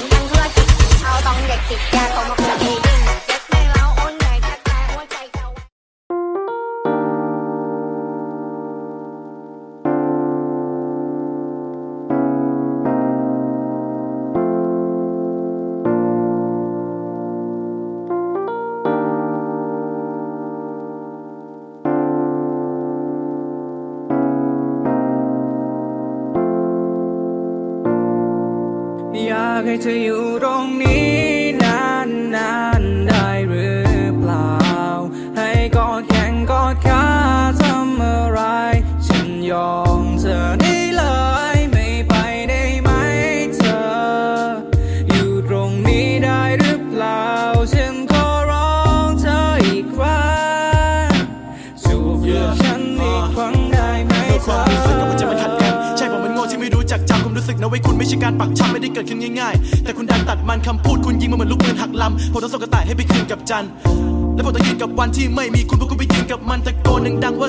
งทางธุรกิจเอาต้องเด็กติดยาเขามา อยากให้เธออยู่ตรงนี้นานนานได้หรือเปล่า ให้กอดแข่งกอดขาทำอะไร ฉันยอมเธอได้เลยไม่ไปได้ไหมเธอ อยู่ตรงนี้ได้หรือเปล่า ฉันขอร้องเธออีกครั้งจูบฉันอีกครั้งได้ไหมเมื่อเธอ รู้สึกนะไว้ยคุณไม่ใช่การปักช่ำไม่ได้เกิดขึ้นง่ายๆ แต่คุณดันตัดมันคำพูดคุณยิงมันเหมือนลูกปืนหักลำผมต้องส่งกระต่ายให้ไปคืนกับจัน และผมต้องยืนกับวันที่ไม่มีคุณเพราะคุณไปยืนกับมันตะโกนดังๆว่า